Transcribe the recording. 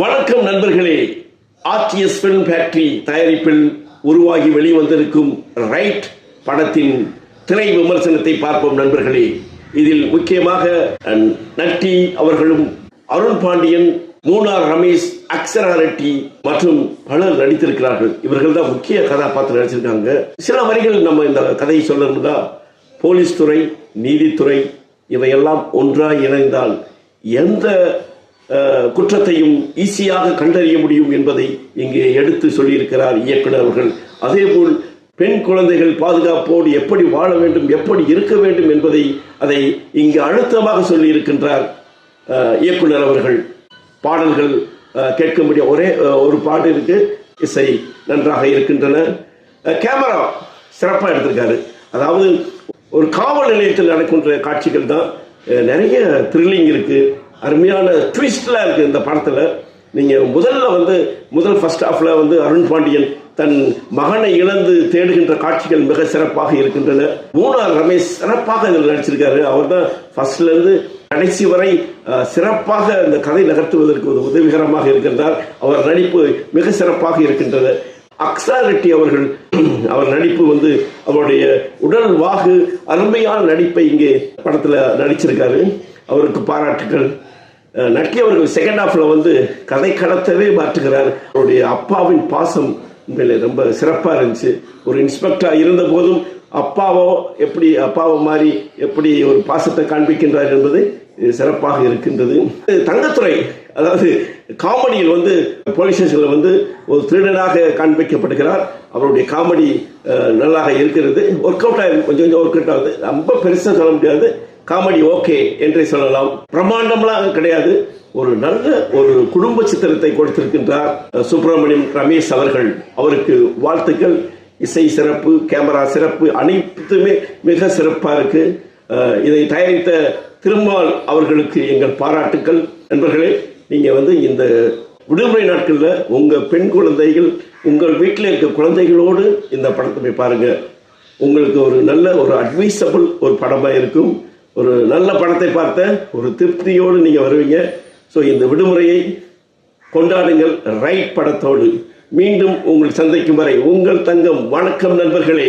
வணக்கம் நண்பர்களே. RTS film factory தயாரிப்பில் உருவாகி வெளிவந்திருக்கும் ரைட் படத்தின் திரை விமர்சனத்தை பார்ப்போம் நண்பர்களே. இதில் முக்கியமாக நட்டி அவர்களும் அருண் பாண்டியன் மூனார் ரமேஷ் அக்ஷரா ரெட்டி மற்றும் பலர் நடித்திருக்கிறார்கள். இவர்கள் தான் முக்கிய கதாபாத்திரம் நடிச்சிருக்காங்க. சில வரிகள் நம்ம இந்த கதையை சொல்லணும்னா போலீஸ் துறை நீதித்துறை இவையெல்லாம் ஒன்றாக இணைந்தால் எந்த குற்றத்தையும் ஈஸியாக கண்டறிய முடியும் என்பதை இங்கே எடுத்து சொல்லியிருக்கிறார் இயக்குனர் அவர்கள். அதேபோல் பெண் குழந்தைகள் பாதுகாப்போடு எப்படி வாழ வேண்டும் எப்படி இருக்க வேண்டும் என்பதை அதை இங்கு அழுத்தமாக சொல்லியிருக்கின்றார் இயக்குனர் அவர்கள். பாடல்கள் கேட்க முடியும் ஒரே ஒரு பாட்டு இருக்கு. இசை நன்றாக இருக்கின்றன. கேமரா சிறப்பாக எடுத்திருக்காரு. அதாவது ஒரு காவல் நிலையத்தில் நடக்கின்ற காட்சிகள் தான். நிறைய த்ரில்லிங் இருக்குது அருமையான ட்விஸ்ட்லாம் இருக்குது இந்த படத்தில். நீங்கள் முதல்ல வந்து முதல் ஃபர்ஸ்ட் ஹாஃப்ல வந்து அருண் பாண்டியன் தன் மகனை இழந்து தேடுகின்ற காட்சிகள் மிக சிறப்பாக இருக்கின்றன. மூணார் ரமேஷ் சிறப்பாக இதில் நடிச்சிருக்காரு. அவர் தான் ஃபர்ஸ்ட்லேருந்து கடைசி வரை சிறப்பாக இந்த கதை நகர்த்துவதற்கு ஒரு உதவிகரமாக இருக்கின்றார். அவர் நடிப்பு மிக சிறப்பாக இருக்கின்றது. அக்ஸா ரெட்டி அவர்கள் அவர் நடிப்பு வந்து அவருடைய உடல் வாகு அருமையான நடிப்பை இங்கே படத்தில் நடிச்சிருக்காரு. அவருக்கு பாராட்டுகள் அஹ், அவர்கள் செகண்ட் ஹாஃப்ல வந்து கதை கடத்தவே மாற்றுகிறார் அவருடைய அப்பாவின் பாசம் உண்மையிலே ரொம்ப சிறப்பாக இருந்துச்சு. ஒரு இன்ஸ்பெக்டராக இருந்த போதும் அப்பாவோ எப்படி அப்பாவை மாதிரி எப்படி ஒரு பாசத்தை காண்பிக்கின்றார் என்பது சிறப்பாக இருக்கின்றது. தங்கத்துறை அதாவது காமெடியில் வந்து போலீஸ் ஸ்டேஷனில் வந்து ஒரு திருடனாக காண்பிக்கப்படுகிறார் அவருடைய காமெடி நல்லாக இருக்கிறது. ஒர்க் அவுட் ஆயிருக்கு கொஞ்சம் கொஞ்சம் ஒர்க் அவுட் ஆகுது. ரொம்ப பெருசாக சொல்ல முடியாது. காமெடி ஓகே என்றே சொல்லலாம். பிரம்மாண்டம்லாம் கிடையாது. ஒரு நல்ல ஒரு குடும்ப சித்திரத்தை கொடுத்திருக்கின்றார் சுப்பிரமணியம் ரமேஷ் அவர்கள். அவருக்கு வாழ்த்துக்கள். இசை சிறப்பு கேமரா சிறப்பு அனைத்துமே மிக சிறப்பாக இருக்கு. இதை தயாரித்த திருமால் அவர்களுக்கு எங்கள் பாராட்டுக்கள். நண்பர்களே நீங்க வந்து இந்த விடுமுறை நாட்களில் உங்க பெண் குழந்தைகள் உங்கள் வீட்டில் இருக்க குழந்தைகளோடு இந்த படத்தை போய் பாருங்க. உங்களுக்கு ஒரு நல்ல ஒரு அட்வைசபிள் ஒரு படமாக இருக்கும். ஒரு நல்ல படத்தை பார்த்த ஒரு திருப்தியோடு நீங்கள் வருவீங்க. ஸோ இந்த விடுமுறையை கொண்டாடுங்கள் ரைட் படத்தோடு. மீண்டும் உங்கள் சந்திக்கும் வரை. உங்கள் தங்கம் வணக்கம் நண்பர்களே.